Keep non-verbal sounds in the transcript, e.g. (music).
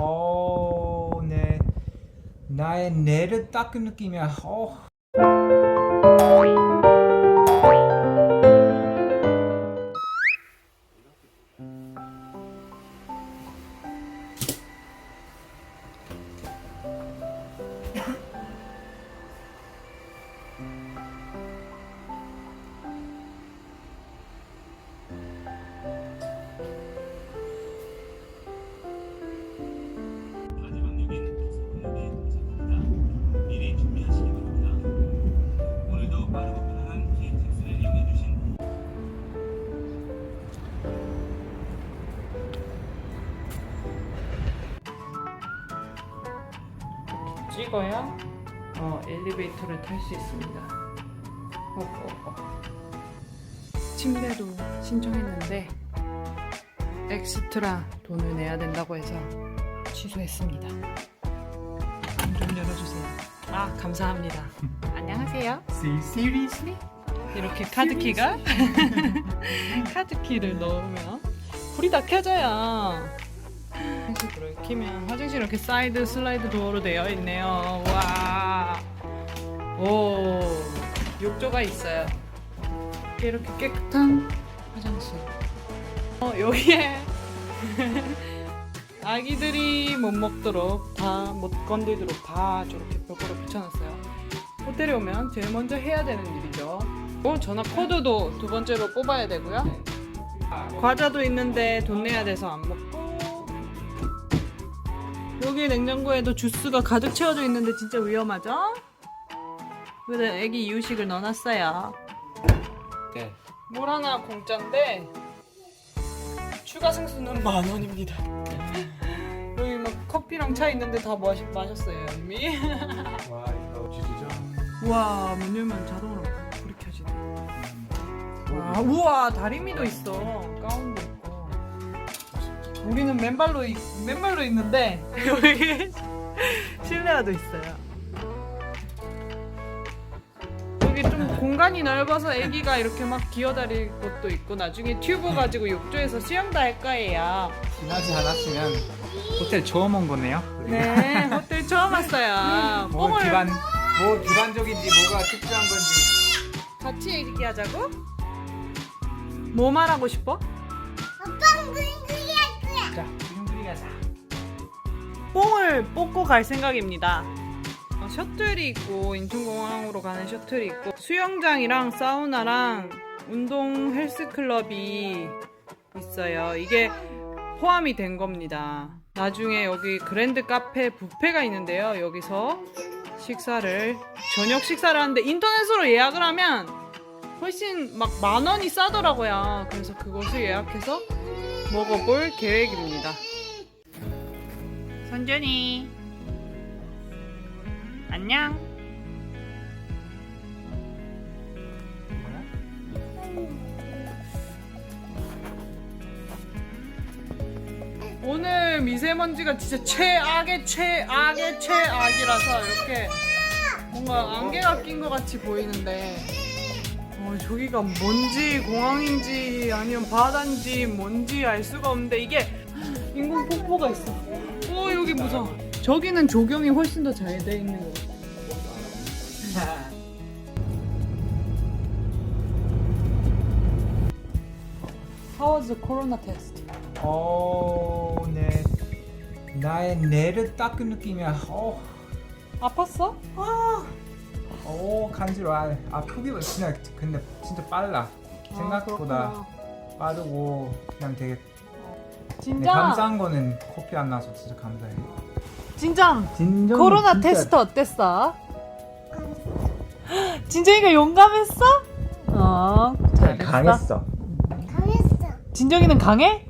어, 네. 나의 뇌를 닦은 느낌이야. 어. 찍어야 어, 엘리베이터를 탈 수 있습니다. 어, 어, 어. 침대도 신청했는데 엑스트라 돈을 내야 된다고 해서 취소했습니다. 문 좀 열어주세요. 아 감사합니다. (laughs) 안녕하세요. Seriously? 이렇게 카드키가 (laughs) 카드키를 넣으면 불이 다 켜져요. 화장실을 키면 화장실 이렇게 사이드 슬라이드 도어로 되어 있네요. 와, 오, 욕조가 있어요. 이렇게 깨끗한 화장실. 어, 여기에 (laughs) 아기들이 못 먹도록 다 못 건들도록 다 저렇게 벽으로 붙여놨어요. 호텔에 오면 제일 먼저 해야 되는 일이죠. 어, 전화 코드도 두 번째로 뽑아야 되고요. 과자도 있는데 돈 내야 돼서 안 먹고. 여기 냉장고에도 주스가 가득 채워져 있는데 진짜 위험하죠? 그래서 애기 이유식을 넣어놨어요. 네. 물 하나 공짜인데 추가 생수는 만 원입니다. 여기 막 커피랑 차 있는데 다 마시, 마셨어요 이미. 와, 이거 지지죠. 우와 문 열면 자동으로 불이 켜지네. 아, 우와 다리미도 있어 있고. 우리는 맨발로 있, 맨발로 있는데 여기 (laughs) 실내화도 있어요. 여기 좀 공간이 넓어서 아기가 이렇게 막 기어다닐 것도 있고 나중에 튜브 가지고 욕조에서 수영도 할 거예요. 지나지 않았으면 호텔 처음 온 거네요. 네, 호텔 처음 왔어요. 뭐 뽕을 기반 뭐 기반적인지 뭐가 특별한 건지. 같이 얘기하자고? 뭐 말하고 싶어? 자, 지금 둘이 가자. 뽕을 뽑고 갈 생각입니다. 어, 셔틀이 있고 인천공항으로 가는 셔틀이 있고 수영장이랑 사우나랑 운동 헬스클럽이 있어요. 이게 포함이 된 겁니다. 나중에 여기 그랜드 카페 뷔페가 있는데요. 여기서 식사를 저녁 식사를 하는데 인터넷으로 예약을 하면 훨씬 막 만 원이 싸더라고요. 그래서 그것을 예약해서 먹어볼 계획입니다. 선전이. 안녕. 오늘 미세먼지가 진짜 최악의 최악의 최악이라서 이렇게 뭔가 안개가 낀 것 같이 보이는데 어, 저기가 뭔지 공항인지 아니면 바다인지 뭔지 알 수가 없는데 이게 인공 폭포가 있어. 어 여기 무서워. 저기는 조경이 훨씬 더 잘 돼 있는 것 같아. (laughs) How was the corona test? 어, 네. 나의 뇌를 닦은 느낌이야. 어, 아팠어? 어 간지러워. 아, 아프기도 그냥 근데 진짜 빨라. 생각보다 아, 그렇구나. 빠르고 그냥 되게 네, 진짜 감사한 거는 코피 안 나서 진짜 감사해. 진짜 진정 코로나 진짜 테스트 어땠어? (gasps) 진정이가 용감했어? 어, 잘 잘했어. 강했어. 진정이는 강해?